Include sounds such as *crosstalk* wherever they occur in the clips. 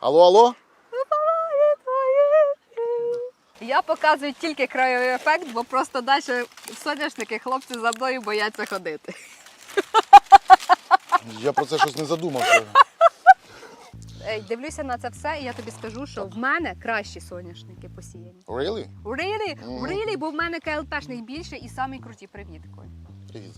Алло, алло? Я показую тільки краєвий ефект, бо просто далі соняшники хлопці за мною бояться ходити. Я про це щось не задумався. Дивлюся на це все, і я тобі скажу, що в мене кращі соняшники посіяні. Really? Really? Really? Бо в мене КЛПшних більше і самі круті привіт. Привіт.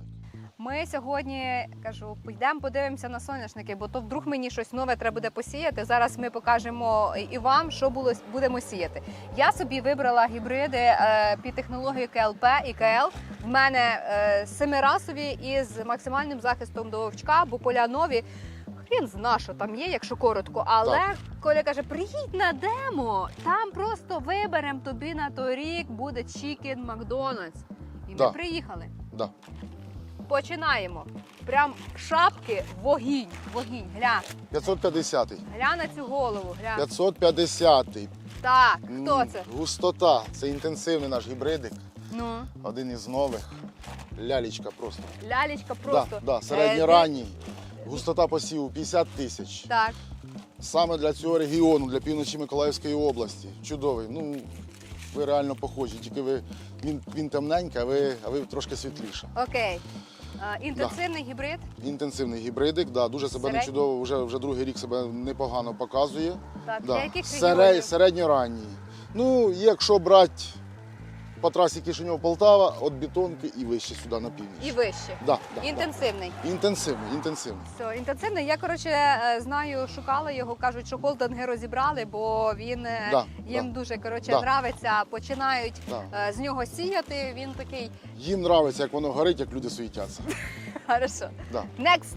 Ми сьогодні кажу, підемо подивимося на соняшники, бо то вдруг мені щось нове треба буде посіяти. Зараз ми покажемо і вам, що було будемо сіяти. Я собі вибрала гібриди е, під технологією КЛП і КЛ. В мене е, семирасові із максимальним захистом до вовчка, бо поля нові. Хрін зна, що там є, якщо коротко. Але Так. Коля каже: приїдь на демо, там просто виберемо тобі на той рік буде Чікен Макдональдс. І ми Да. приїхали. Да. Починаємо. Прям шапки, вогінь, вогінь. Гля, 550. гля на цю голову. Гля. 550. Так, хто це? Густота. Це інтенсивний наш гібридик. Ну, Один із нових. Лялічка просто. лялечка просто. Да, да, Е, середньоранній. Густота посіву 50 тисяч. Так. Саме для цього регіону, для півночі Миколаївської області. Чудовий. Ну, ви реально похожі, тільки ви він, він темненький, а ви, а ви трошки світліша. Окей. А, інтенсивний гібрид. Інтенсивний гібридик, да, дуже себе Середній? не чудово, вже, вже другий рік себе непогано показує. Так, Да. для яких Серед, середньоранній. Ну, якщо брати по трасі Кишиньов-Полтава, від бетонки і вище сюди на північ. І вище. Да, да, Інтенсивний. да. Інтенсивний, інтенсивний. Все, інтенсивний. Я коротше е, знаю, шукала його. кажуть, що холдинги розібрали, бо він е, Да, їм да. дуже коротше Да. нравиться. Починають Да. е, з нього сіяти. Він такий. Їм подобається, як воно горить, як люди суетяться. *laughs* Хорошо. Да. Next.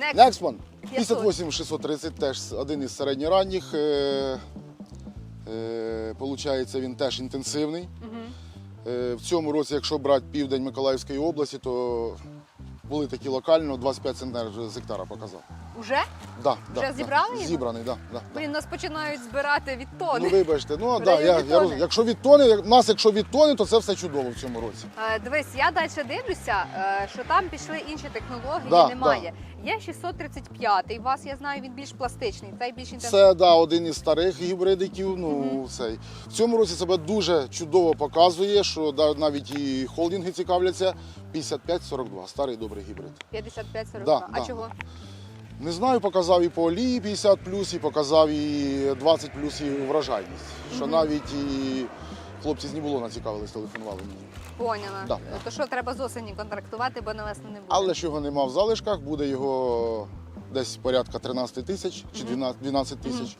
Next. Next one. 500. 58 630 теж один із середньоранніх. Е, е, получається, він теж інтенсивний. Мгм. Е, в цьому році, якщо брати південь Миколаївської області, то були такі локально 25 центнерів з гектара показав. Уже? Да, Вже да, зібрали да. його? Зібраний, да, да, да. Блін, нас починають збирати від Ну вибачте, ну да, я, я тони. роз- якщо від тони, як- нас якщо від тони, то це все чудово в цьому році. Е, Дивись, я далі дивлюся, е, що там пішли інші технології, Да, немає. Є 635, у вас я знаю, він більш пластичний, цей більш інтенсивний. Це да, один із старих гібридиків. Ну цей в цьому році себе дуже чудово показує, що да, навіть і холдинги цікавляться. 55-42, старий добрий гібрид. 55-42. Да, а да. чого? Не знаю, показав і по олії 50 і показав і 20 і врожайність. Що навіть і хлопці з Нібулона цікавились, телефонували мені. Поняла. Да. То що треба з осені контрактувати, бо на весну не буде. Але ж його нема в залишках, буде його десь порядка 13 тисяч чи 12 12 тисяч.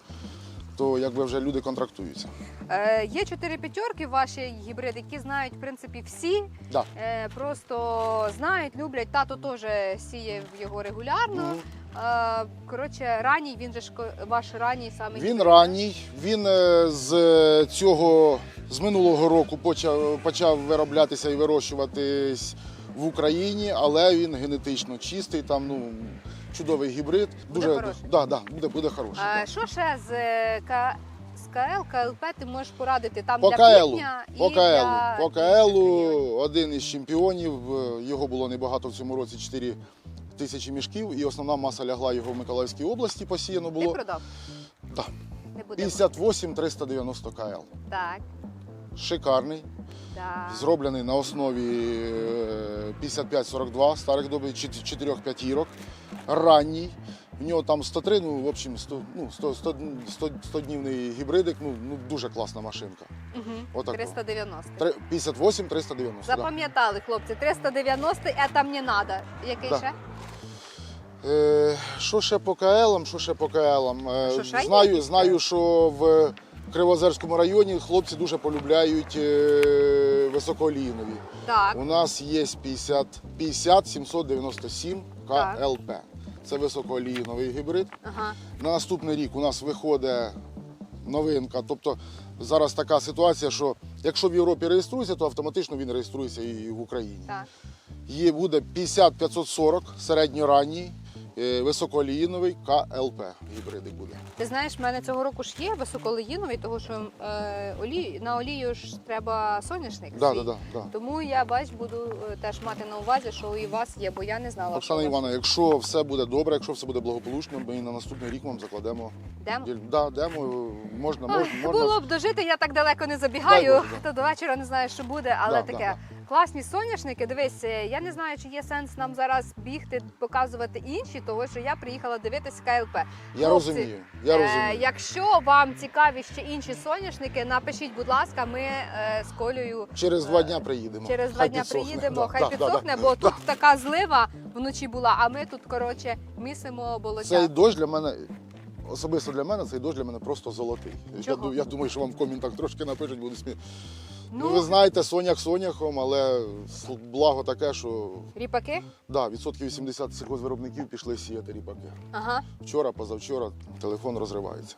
То якби вже люди контрактуються. Е, є чотири п'ятерки ваші гібриди, які знають в принципі всі. Да. Е, просто знають, люблять. Тато теж сіє його регулярно. Мгм. Е, коротше, ранній, він же ж ваш ранній саме Він ранній, він е, з цього з минулого року почав, почав вироблятися і вирощуватись в Україні, але він генетично чистий, там ну чудовий гібрид. Буде хороший. да, да, буде, буде хороший. А так. що ще з е, К... з КЛ, КЛП ти можеш порадити там По для півдня і по для по регіонів? один із чемпіонів. е, Його було небагато в цьому році 4 тисячі мішків, і основна маса лягла його в Миколаївській області. Посіяно Ти було продав? Так. Не буде. 58 390 КЛ. Так, Шикарний. так. Зроблений на основі е, 55-42 старих доби 4 п'ятірок. Ранній. В нього там 103, ну, в общем, 100, ну, 100, 100, 100, 100 днівний гібридик, ну, ну, дуже класна машинка. Угу. 390. 58 390. Да. Запам'ятали, хлопці, 390, а там не треба. Який Да. ще? Е, що ще по КЛам, що ще по КЛам? Е, ще знаю, знаю, що в Кривозерському районі хлопці дуже полюбляють е, високоолійнові. Так. У нас є 50, 50 797 Так. Це високоолійновий гібрид. Ага. На наступний рік у нас виходить новинка. Тобто зараз така ситуація, що якщо в Європі реєструється, то автоматично він реєструється і в Україні. Так. Є буде 50 540 середньоранній е, високооліїновий КЛП гібридик буде. Ти знаєш, в мене цього року ж є високолеїновий, тому що е, олій, на олію ж треба соняшник. Да, свій. да, да, да. Тому я бач, буду е, теж мати на увазі, що і у вас є, бо я не знала. Оксана що у вас. Івановна, якщо все буде добре, якщо все буде благополучно, ми на наступний рік вам закладемо. Діль- Да, демо, можна, Ой, можна, можна. Було б дожити, я так далеко не забігаю, Боже, то до вечора не знаю, що буде, але Да, таке. Класні соняшники. Дивись, е, я не знаю, чи є сенс нам зараз бігти, показувати інші, того що я приїхала дивитися КЛП. Я Хлопці, розумію, я Е, розумію. якщо вам цікаві ще інші соняшники, напишіть, будь ласка, ми е, з Колею Через два дня приїдемо. через два дня приїдемо, Да, хай да, підсохне, да, бо да. тут така злива вночі була, а ми тут, коротше, місимо болотя. Цей дощ для мене, особисто для мене, цей дощ для мене просто золотий. Я, я думаю, що вам в коментах трошки напишуть, буду смі... Ну, Ну, ви знаєте, сонях соняхом, але благо таке, що ріпаки? да, відсотків 80 сільхозвиробників пішли сіяти ріпаки. Ага. Вчора, позавчора телефон розривається.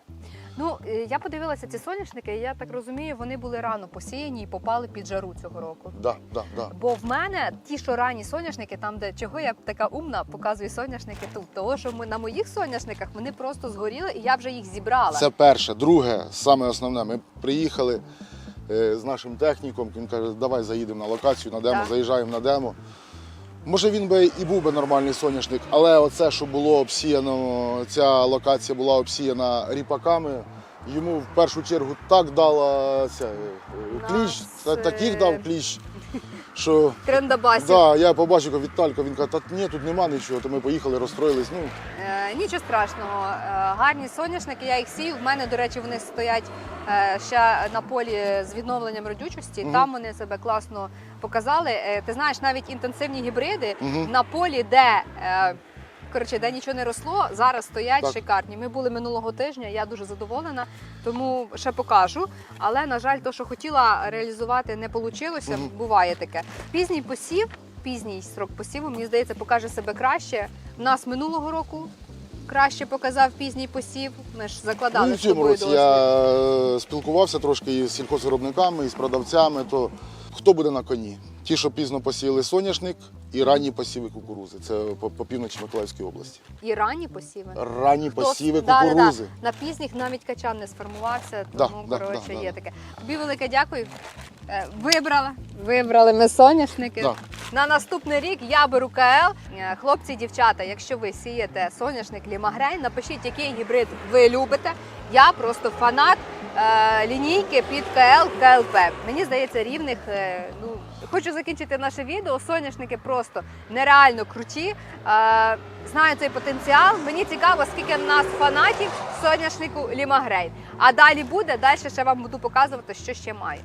Ну, е, я подивилася ці соняшники, і я так розумію, вони були рано посіяні і попали під жару цього року. Да, да, да. Бо в мене ті, що ранні соняшники, там, де чого я така умна, показую соняшники тут. Того, що ми на моїх соняшниках вони просто згоріли, і я вже їх зібрала. Це перше. Друге, саме основне, ми приїхали з нашим техніком. Він каже, давай заїдемо на локацію на демо, заїжджаємо на демо. Може він би і був би нормальний соняшник, але оце, що було обсіяно, ця локація була обсіяна ріпаками. Йому в першу чергу так дала ця, е, Нас, таких е, дав кліщ, що Трендабасів. да, я побачив як Віталька, він каже, та ні, тут нема нічого, то ми поїхали, розстроїлись. Ну, Е, нічого страшного. Е, гарні соняшники, я їх сів. В мене, до речі, вони стоять е, ще на полі з відновленням родючості. Мгм. Там вони себе класно показали. Е, ти знаєш, навіть інтенсивні гібриди Мгм. на полі, де. Е, Коротше, де нічого не росло, зараз стоять Так. шикарні. Ми були минулого тижня, я дуже задоволена, тому ще покажу. Але, на жаль, то, що хотіла реалізувати, не вийшло. Мгм. Буває таке. Пізній посів, пізній срок посіву, мені здається, покаже себе краще. У нас минулого року краще показав пізній посів. Ми ж закладали Ну, в цьому році я е, спілкувався трошки із сільхозвиробниками, і з продавцями, то хто буде на коні? Ті, що пізно посіяли соняшник і ранні посіви кукурузи. Це по, по півночі Миколаївської області. І ранні посіви. Ранні Хто- посіви да, да, кукурузи. да. На пізніх навіть качан не сформувався, тому да, коротше да, да, є да. таке. Тобі велике дякую. Е, Вибрала. Вибрали ми соняшники. Да. На наступний рік я беру КЛ. Е, Хлопці, дівчата, якщо ви сієте соняшник Лімагрей, напишіть, який гібрид ви любите. Я просто фанат лінійки під КЛ КЛП. Мені здається, рівних. е, ну, хочу закінчити наше відео. Соняшники просто нереально круті. Е, знаю цей потенціал. Мені цікаво, скільки в нас фанатів соняшнику Лімагрей. А далі буде, далі ще вам буду показувати, що ще маю.